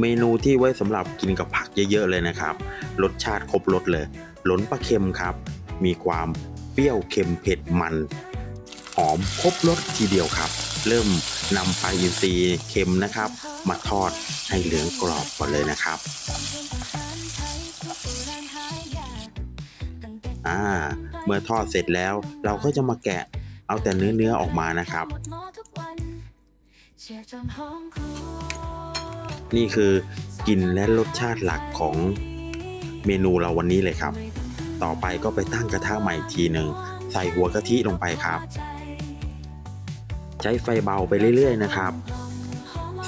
เมนูที่ไว้สำหรับกินกับผักเยอะๆเลยนะครับ รสชาติครบรสเลย หลนปลาเค็มครับ มีความเปรี้ยวเค็มเผ็ดมันหอมครบรสทีเดียวครับ เริ่มนำปลาอินทรีเค็มนะครับ มาทอดให้เหลืองกรอบก่อนเลยนะครับอ่าเมื่อทอดเสร็จแล้วเราก็จะมาแกะเอาแต่เนื้อเนื้อๆออกมานะครับ นี่คือกลิ่นและรสชาติหลักของเมนูเราวันนี้เลยครับ ต่อไปก็ไปตั้งกระทะใหม่อีกทีหนึ่งใส่หัวกะทิลงไปครับ ใช้ไฟเบาไปเรื่อยๆนะครับ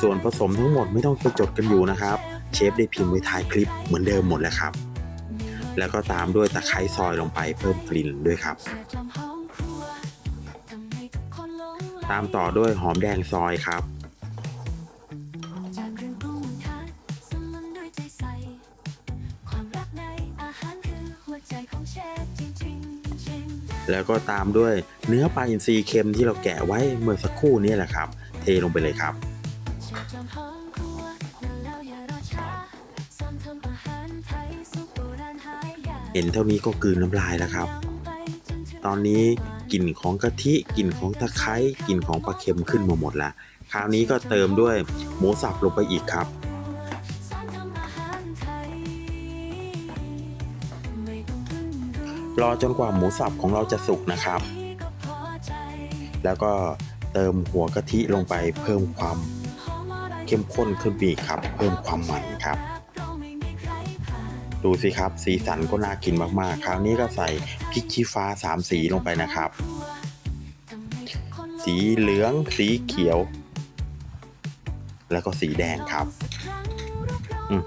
ส่วนผสมทั้งหมดไม่ต้องไปจดกันอยู่นะครับ เชฟได้พิมพ์ไว้ท้ายคลิปเหมือนเดิมหมดแล้วครับ แล้วก็ตามด้วยตะไคร้ซอยลงไปเพิ่มกลิ่นด้วยครับ ตามต่อด้วยหอมแดงซอยครับ แล้วก็ตามด้วยเนื้อปลาอินทรีเค็มที่เราแกะไว้เมื่อสักครู่นี้แหละครับ เทลงไปเลยครับเห็นเท่านี้ก็กลืนน้ำลายแล้วครับ ตอนนี้กลิ่นของกะทิกลิ่นของตะไคร้กลิ่นของปลาเค็มขึ้นมาหมดแล้วคราวนี้ก็เติมด้วยหมูสับลงไปอีกครับ รอจนกว่าหมูสับของเราจะสุกนะครับ แล้วก็เติมหัวกะทิลงไปเพิ่มความเข้มข้นขึ้นไปอีกครับ เพิ่มความมันครับ ดูสิครับ สีสันก็น่ากินมากๆ คราวนี้ก็ใส่พริกชี้ฟ้าสามสีลงไปนะครับ สีเหลือง สีเขียว แล้วก็สีแดงครับอือ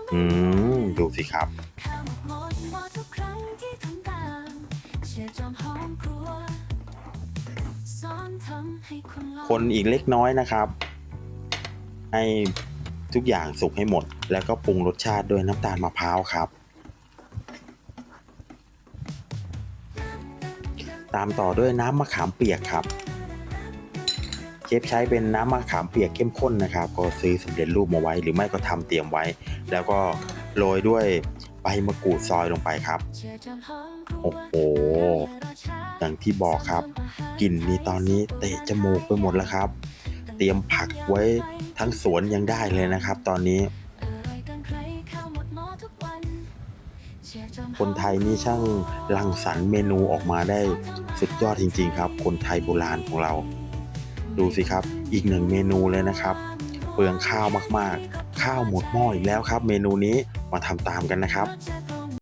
หือดูสิครับคนอีกเล็กน้อยนะครับ ให้ทุกอย่างสุกให้หมด แล้วก็ปรุงรสชาติด้วยน้ำตาลมะพร้าวครับ ตามต่อด้วยน้ำมะขามเปียกครับ เชฟใช้เป็นน้ำมะขามเปียกเข้มข้นนะครับ ก็ซื้อสำเร็จรูปมาไว้ หรือไม่ก็ทำเตรียมไว้ แล้วก็โรยด้วย บมะกรูดซอยลงไปครับ โอ้โห อย่างที่บอกครับ กลิ่นนี้ตอนนี้เตะจมูกไปหมดแล้วครับ เตรียมผักไว้ทั้งสวนยังได้เลยนะครับ ตอนนี้ คนไทยนี่ช่างรังสรรค์เมนูออกมาได้สุดยอดจริง ๆ ครับ คนไทยโบราณของเรา ดูสิครับ อีกหนึ่งเมนูเลยนะครับ เปลืองข้าวมากๆ ข้าวหมดหม้ออีกแล้วครับ เมนูนี้ มาทำตามกันนะครับ